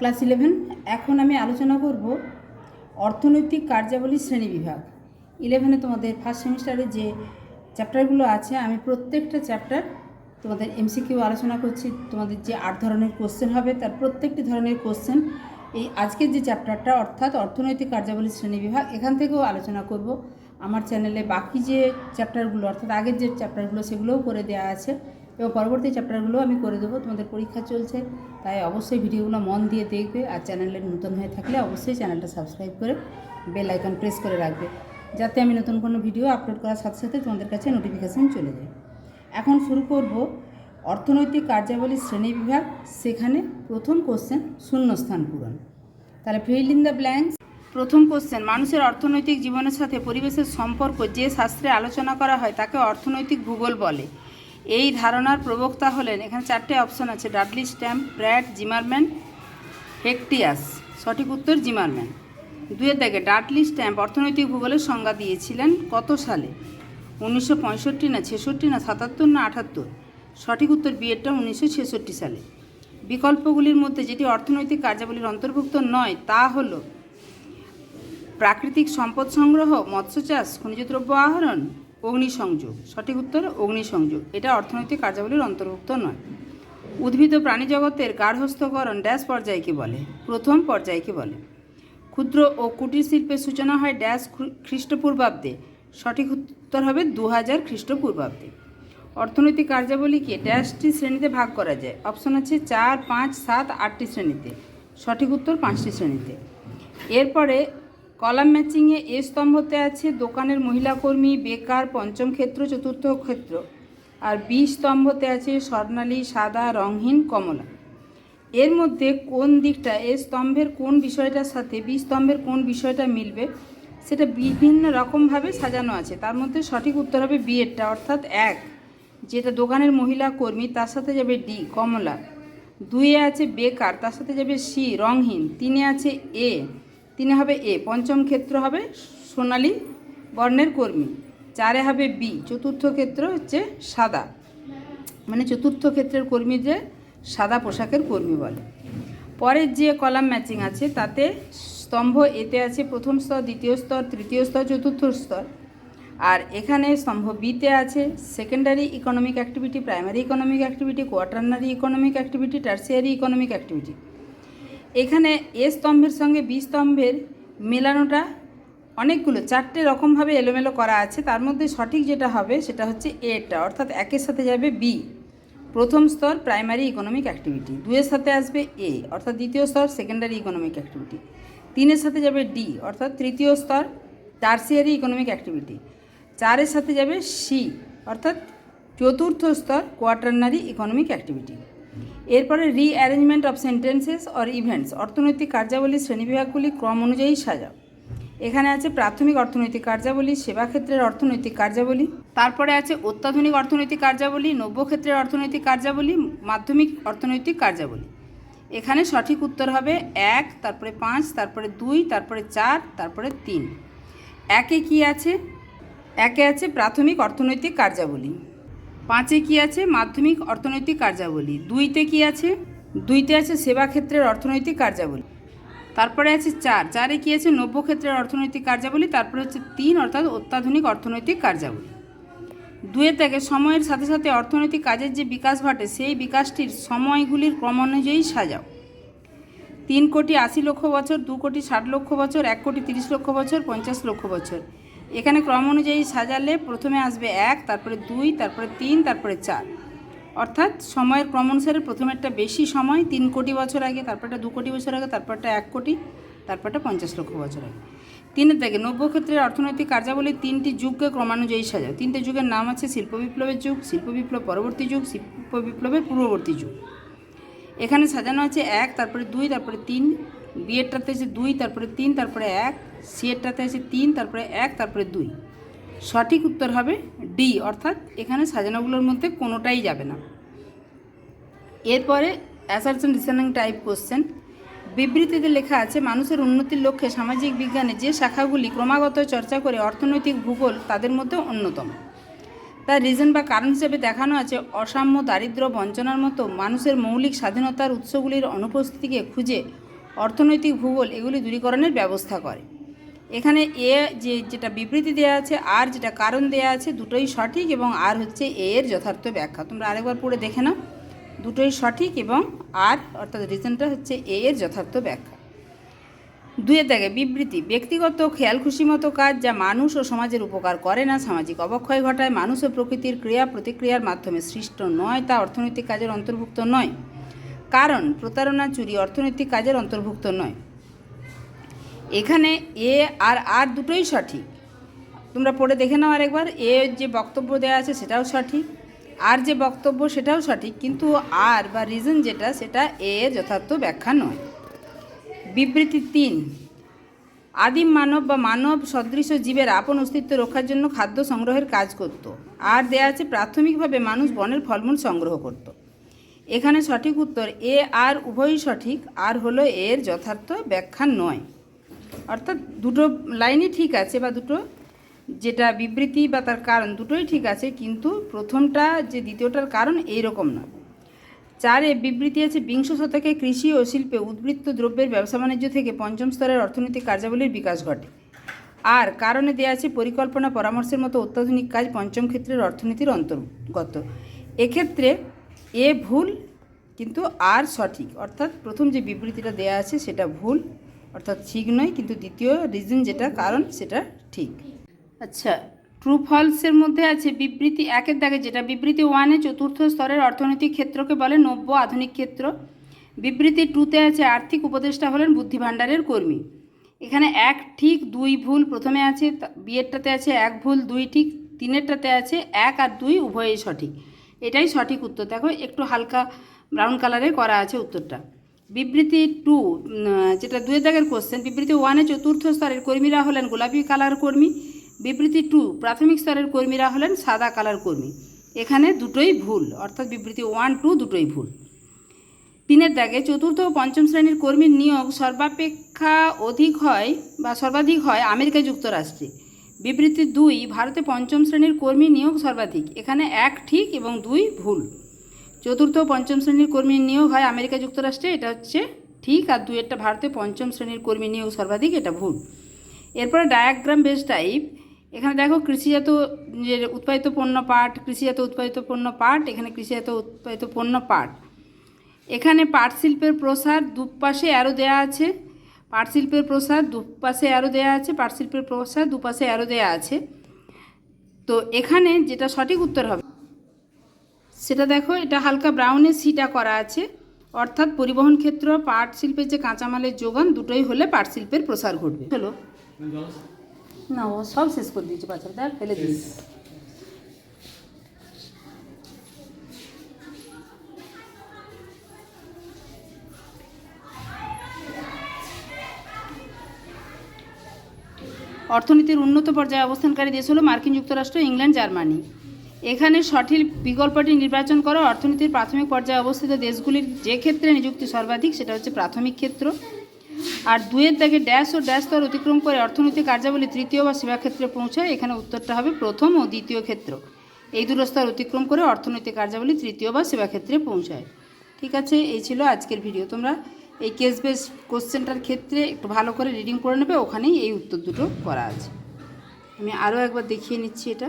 Class eleven. এখন আমি আলোচনা করব অর্থনৈতিক কার্যাবলী শ্রেণীবিভাগ ইলেভেনে তোমাদের ফার্স্ট সেমিস্টারে যে চ্যাপ্টারগুলো আছে, আমি প্রত্যেকটা চ্যাপ্টার তোমাদের এমসিকিউ আলোচনা করছি। তোমাদের যে আট ধরনের কোশ্চেন হবে, তার প্রত্যেকটি ধরনের কোশ্চেন এই আজকের যে চ্যাপ্টারটা অর্থাৎ অর্থনৈতিক কার্যাবলী শ্রেণীবিভাগ এখান থেকেও আলোচনা করব। আমার চ্যানেলে বাকি যে চ্যাপ্টারগুলো অর্থাৎ আগের যে চ্যাপ্টারগুলো সেগুলোও করে দেওয়া আছে। এবং পরবর্তী চ্যাপ্টারগুলো আমি করে দেবো, তোমাদের পরীক্ষা চলছে, তাই অবশ্যই ভিডিওগুলো মন দিয়ে দেখবে আর চ্যানেলে নতুন হয়ে থাকলে অবশ্যই চ্যানেলটা সাবস্ক্রাইব করে বেল আইকন প্রেস করে রাখবে, যাতে আমি নতুন কোনো ভিডিও আপলোড করার সাথে সাথে তোমাদের কাছে নোটিফিকেশান চলে যায়। এখন শুরু করব অর্থনৈতিক কার্যাবলী শ্রেণি বিভাগ, সেখানে প্রথম কোশ্চেন শূন্যস্থান পূরণ। তাহলে ফিল ইন দ্য ব্ল্যাঙ্কস প্রথম কোশ্চেন মানুষের অর্থনৈতিক জীবনের সাথে পরিবেশের সম্পর্ক যে শাস্ত্রে আলোচনা করা হয় তাকে অর্থনৈতিক ভূগোল বলে। এই ধারণার প্রবক্তা হলেন, এখানে চারটে অপশন আছে Dudley Stamp Brad Zimmerman Hecataeus সঠিক উত্তর জিমারম্যান দুয়ের দাগে ডাডলি স্ট্যাম্প অর্থনৈতিক ভূগোলের সংজ্ঞা দিয়েছিলেন কত সালে? উনিশশো পঁয়ষট্টি না ছেষট্টি না সাতাত্তর না আটাত্তর? সঠিক উত্তর বিয়েরটা উনিশশো ছেষট্টি সালে। বিকল্পগুলির মধ্যে যেটি অর্থনৈতিক কার্যাবলীর অন্তর্ভুক্ত নয়, তা হল প্রাকৃতিক সম্পদ সংগ্রহ, মৎস্য চাষ, খনিজ দ্রব্য আহরণ অগ্নিসংযোগ। সঠিক উত্তর, অগ্নিসংযোগ। এটা অর্থনৈতিক কার্যাবলীর অন্তর্ভুক্ত নয়। উদ্ভিদ ও প্রাণী জগতের গার্হস্থ্যকরণ ড্যাশ পর্যায়কে বলে? প্রথম পর্যায়কে বলে? ক্ষুদ্র ও কুটির শিল্পের সূচনা হয় ড্যাশ খ্রিস্টপূর্বাব্দে। সঠিক উত্তর হবে দু হাজার খ্রিস্টপূর্বাব্দে। অর্থনৈতিক কার্যাবলীকে ড্যাশটি শ্রেণীতে ভাগ করা যায়? অপশন আছে চার, পাঁচ, সাত, আটটি শ্রেণীতে। সঠিক উত্তর, পাঁচটি শ্রেণীতে। এরপরে কলাম ম্যাচিংয়ে এ স্তম্ভতে আছে দোকানের মহিলা কর্মী বেকার, পঞ্চম ক্ষেত্র, চতুর্থ ক্ষেত্র। আর বি স্তম্ভতে আছে স্বর্ণালী, সাদা রংহীন কমলা। এর মধ্যে কোন দিকটা, এ স্তম্ভের কোন বিষয়টার সাথে বি স্তম্ভের কোন বিষয়টা মিলবে, সেটা বিভিন্ন রকমভাবে সাজানো আছে। তার মধ্যে সঠিক উত্তর হবে বি এরটা, অর্থাৎ এক। যেটা দোকানের মহিলা কর্মী, তার সাথে যাবে ডি, কমলা। দুইয়ে আছে বেকার, তার সাথে যাবে সি রংহীন তিনে আছে এ। তিনে হবে এ, পঞ্চম ক্ষেত্র হবে সোনালী বর্ণের কর্মী। চারে হবে বি, চতুর্থ ক্ষেত্র হচ্ছে সাদা। মানে চতুর্থ ক্ষেত্রের কর্মী যে সাদা পোশাকের কর্মী বলে। পরের যে কলাম ম্যাচিং আছে, তাতে স্তম্ভ এতে আছে প্রথম স্তর, দ্বিতীয় স্তর, তৃতীয় স্তর, চতুর্থ স্তর। আর এখানে স্তম্ভ বিতে আছে secondary economic activity primary economic activity quaternary economic activity tertiary economic activity এখানে এ স্তম্ভের সঙ্গে বি স্তম্ভের মেলানোটা অনেকগুলো, চারটে রকমভাবে এলোমেলো করা আছে। তার মধ্যে সঠিক যেটা হবে সেটা হচ্ছে এটা, অর্থাৎ একের সাথে যাবে বি। প্রথম স্তর প্রাইমারি ইকোনমিক অ্যাক্টিভিটি দুয়ের সাথে আসবে এ, অর্থাৎ দ্বিতীয় স্তর সেকেন্ডারি ইকোনমিক অ্যাক্টিভিটি। তিনের সাথে যাবে ডি, অর্থাৎ তৃতীয় স্তর টার্সিয়ারি ইকোনমিক অ্যাক্টিভিটি। চারের সাথে যাবে সি, অর্থাৎ চতুর্থ স্তর কোয়াটার্নারি ইকোনমিক অ্যাক্টিভিটি। এরপরে rearrangement of sentences or events অর্থনৈতিক কার্যাবলী শ্রেণীবিভাগগুলি ক্রম অনুযায়ী সাজাও এখানে আছে প্রাথমিক অর্থনৈতিক কার্যাবলী সেবা ক্ষেত্রের অর্থনৈতিক কার্যাবলী, তারপরে আছে অত্যাধুনিক অর্থনৈতিক কার্যাবলী নব্য ক্ষেত্রের অর্থনৈতিক কার্যাবলী, মাধ্যমিক অর্থনৈতিক কার্যাবলী। এখানে সঠিক উত্তর হবে এক, তারপরে পাঁচ, তারপরে দুই, তারপরে চার, তারপরে তিন। একে কি আছে? একে আছে প্রাথমিক অর্থনৈতিক কার্যাবলী। পাঁচে কি আছে? মাধ্যমিক অর্থনৈতিক কার্যাবলী। দুইতে কি আছে? দুইতে আছে সেবা ক্ষেত্রের অর্থনৈতিক কার্যাবলী। তারপরে আছে চার। চারে কি আছে? নব্য ক্ষেত্রের অর্থনৈতিক কার্যাবলী। তারপরে হচ্ছে তিন, অর্থাৎ অত্যাধুনিক অর্থনৈতিক কার্যাবলী। দুয়ে থেকে সময়ের সাথে সাথে অর্থনৈতিক কাজের যে বিকাশ ঘটে, সেই বিকাশটির সময়গুলির ক্রম অনুযায়ী সাজাও। তিন কোটি আশি লক্ষ বছর, দু কোটি ষাট লক্ষ বছর, এক কোটি তিরিশ লক্ষ বছর, পঞ্চাশ লক্ষ বছর। এখানে ক্রম অনুযায়ী সাজালে প্রথমে আসবে এক, তারপরে দুই, তারপরে তিন, তারপরে চার। অর্থাৎ সময়ের ক্রম অনুসারে প্রথমেরটা বেশি সময়, তিন কোটি বছর আগে, তারপরটা দু কোটি বছর আগে, তারপরটা এক কোটি, তারপরটা পঞ্চাশ লক্ষ বছর আগে। তিনের থেকে নব্য ক্ষেত্রের অর্থনৈতিক কার্যাবলী তিনটি যুগকে ক্রমানুযায়ী সাজাও তিনটে যুগের নাম আছে শিল্প বিপ্লবের যুগ, শিল্প বিপ্লব পরবর্তী যুগ, শিল্প বিপ্লবের পূর্ববর্তী যুগ। এখানে সাজানো আছে এক, তারপরে দুই, তারপরে তিন বিয়েরটাতে আছে দুই, তারপরে তিন, তারপরে এক, সিয়েরটাতে আছে তিন, তারপরে এক, তারপরে দুই। সঠিক উত্তর হবে ডি, অর্থাৎ এখানে সাজানোগুলোর মধ্যে কোনোটাই যাবে না। এরপরে অ্যাসারশন রিসনিং টাইপ কোশ্চেন বিবৃতিতে লেখা আছে, মানুষের উন্নতির লক্ষ্যে সামাজিক বিজ্ঞানে যে শাখাগুলি ক্রমাগত চর্চা করে অর্থনৈতিক ভূগোল, তাদের মধ্যে অন্যতম। তার রিজন বা কারণ হিসেবে দেখানো আছে, অসাম্য, দারিদ্র্য, বঞ্চনার মতো মানুষের মৌলিক স্বাধীনতার উৎসগুলির অনুপস্থিতিকে খুঁজে অর্থনৈতিক ভূগোল এগুলি দূরীকরণের ব্যবস্থা করে। এখানে এ যে যেটা বিবৃতি দেওয়া আছে, আর যেটা কারণ দেওয়া আছে, দুটোই সঠিক এবং আর হচ্ছে এ এর যথার্থ ব্যাখ্যা। তোমরা আরেকবার পড়ে দেখে নাও। দুটোই সঠিক এবং আর, অর্থাৎ রিজনটা হচ্ছে এ এর যথার্থ ব্যাখ্যা। দুয়ের দাগে বিবৃতি। ব্যক্তিগত খেয়াল খুশি মতো কাজ যা মানুষ ও সমাজের উপকার করে না, সামাজিক অবক্ষয় ঘটায়, মানুষ ও প্রকৃতির ক্রিয়া প্রতিক্রিয়ার মাধ্যমে সৃষ্ট নয়, তা অর্থনৈতিক কাজের অন্তর্ভুক্ত নয়। কারণ প্রতারণা চুরি অর্থনৈতিক কাজের অন্তর্ভুক্ত নয়। এখানে এ আর আর দুটোই সঠিক। তোমরা পড়ে দেখে নাও আরেকবার। এ যে বক্তব্য দেওয়া আছে সেটাও সঠিক। আর যে বক্তব্য সেটাও সঠিক। কিন্তু আর বা রিজন যেটা, সেটা এ যথার্থ ব্যাখ্যা নয়। বিবৃতি তিন, আদিম মানব বা মানব সদৃশ জীবের আপন অস্তিত্ব রক্ষার জন্য খাদ্য সংগ্রহের কাজ করত। আর দেয়া আছে প্রাথমিকভাবে মানুষ বনের ফলমূল সংগ্রহ করত। এখানে সঠিক উত্তর এ আর, উভয়ই সঠিক। আর হলো এর যথার্থ ব্যাখ্যা নয়। অর্থাৎ দুটো লাইনই ঠিক আছে বা দুটো, যেটা বিবৃতি বা তার কারণ দুটোই ঠিক আছে, কিন্তু প্রথমটা যে দ্বিতীয়টার কারণ এই রকম নয় চারে বিবৃতি আছে, বিংশ শতকে কৃষি ও শিল্পে উদ্বৃত্ত দ্রব্যের ব্যবসা বাণিজ্য থেকে পঞ্চম স্তরের অর্থনৈতিক কার্যাবলীর বিকাশ ঘটে। আর, কারণে দেওয়া আছে পরিকল্পনা পরামর্শের মতো অত্যাধুনিক কাজ পঞ্চম ক্ষেত্রের অর্থনীতির অন্তর্গত। এক্ষেত্রে এ ভুল, কিন্তু আর সঠিক। অর্থাৎ প্রথম যে বিবৃতিটা দেওয়া আছে সেটা ভুল, অর্থাৎ ঠিক নয়, কিন্তু দ্বিতীয় রিজন যেটা, কারণ সেটা ঠিক। আচ্ছা ট্রু ফলসের মধ্যে আছে বিবৃতি একের দাগে, যেটা বিবৃতি ওয়ানে চতুর্থ স্তরের অর্থনৈতিক ক্ষেত্রকে বলে নব্য আধুনিক ক্ষেত্র। বিবৃতি টুতে আছে আর্থিক উপদেষ্টা হলেন বুদ্ধি ভাণ্ডারের কর্মী। এখানে এক ঠিক, দুই ভুল প্রথমে আছে বিয়েরটাতে আছে এক ভুল, দুই ঠিক, তিনেরটাতে আছে এক আর দুই উভয়ই সঠিক। এটাই সঠিক উত্তর। দেখো, একটু হালকা ব্রাউন কালারে করা আছে উত্তরটা। বিবৃতি টু যেটা দুয়ের দাগের কোশ্চেন বিবৃতি ওয়ানে চতুর্থ স্তরের কর্মীরা হলেন গোলাপি কালার কর্মী। বিবৃতি টু প্রাথমিক স্তরের কর্মীরা হলেন সাদা কালার কর্মী। এখানে দুটোই ভুল, অর্থাৎ বিবৃতি ওয়ান টু দুটোই ভুল। তিনের দাগে চতুর্থ ও পঞ্চম শ্রেণির কর্মীর নিয়োগ সর্বাপেক্ষা অধিক হয় বা সর্বাধিক হয় আমেরিকা যুক্তরাষ্ট্রে। বিবৃতি দুই, ভারতে পঞ্চম শ্রেণির কর্মী নিয়োগ সর্বাধিক। এখানে এক ঠিক এবং দুই ভুল। চতুর্থ পঞ্চম শ্রেণির কর্মীর নিয়োগ হয় আমেরিকা যুক্তরাষ্ট্রে, এটা হচ্ছে ঠিক, আর দুই একটা ভারতে পঞ্চম শ্রেণির কর্মী নিয়োগ সর্বাধিক, এটা ভুল। এরপরে ডায়াগ্রাম বেস টাইপ, এখানে দেখো কৃষিজাত যে উৎপাদিত পণ্য পাট, কৃষিজাত উৎপাদিত পণ্য পাট, এখানে কৃষিজাত উৎপাদিত পণ্য পাট। এখানে পাট শিল্পের প্রসার দুপাশে আরও দেয়া আছে। পাট শিল্পের প্রসার দুপাশে অ্যারো দেয়া আছে পাট শিল্পের প্রসার দুপাশে অ্যারো দেয়া আছে। তো এখানে যেটা সঠিক উত্তর হবে সেটা দেখো এটা হালকা ব্রাউনে সিটা করা আছে। অর্থাৎ পরিবহন ক্ষেত্র পাট শিল্পের যে কাঁচামালের যোগান দুটোই হলে পাট শিল্পের প্রসার ঘটবে। হলো না ও সব শেষ করে দিয়েছে বাচ্চা দেখ ফেলে দিয়েছে। অর্থনীতির উন্নত পর্যায়ে অবস্থানকারী দেশ হলো মার্কিন যুক্তরাষ্ট্র, ইংল্যান্ড, জার্মানি। এখানে সঠিক বিকল্পটি নির্বাচন করা অর্থনীতির প্রাথমিক পর্যায়ে অবস্থিত দেশগুলির যে ক্ষেত্রে নিযুক্তি সর্বাধিক সেটা হচ্ছে প্রাথমিক ক্ষেত্র। আর দুয়ের দাগে ড্যাশ ও ড্যাশ স্তর অতিক্রম করে অর্থনৈতিক কার্যাবলী তৃতীয় বা সেবা ক্ষেত্রে পৌঁছায়। এখানে উত্তরটা হবে প্রথম ও দ্বিতীয় ক্ষেত্র। এই দুটো স্তর অতিক্রম করে অর্থনৈতিক কার্যাবলী তৃতীয় বা সেবা ক্ষেত্রে পৌঁছায়। ঠিক আছে, এই ছিল আজকের ভিডিও। তোমরা এই কেস বেস কোশ্চেনটার ক্ষেত্রে একটু ভালো করে রিডিং করে নেবে, ওখানেই এই উত্তর দুটো করা আছে। আমি আরও একবার দেখিয়ে নিচ্ছি এটা।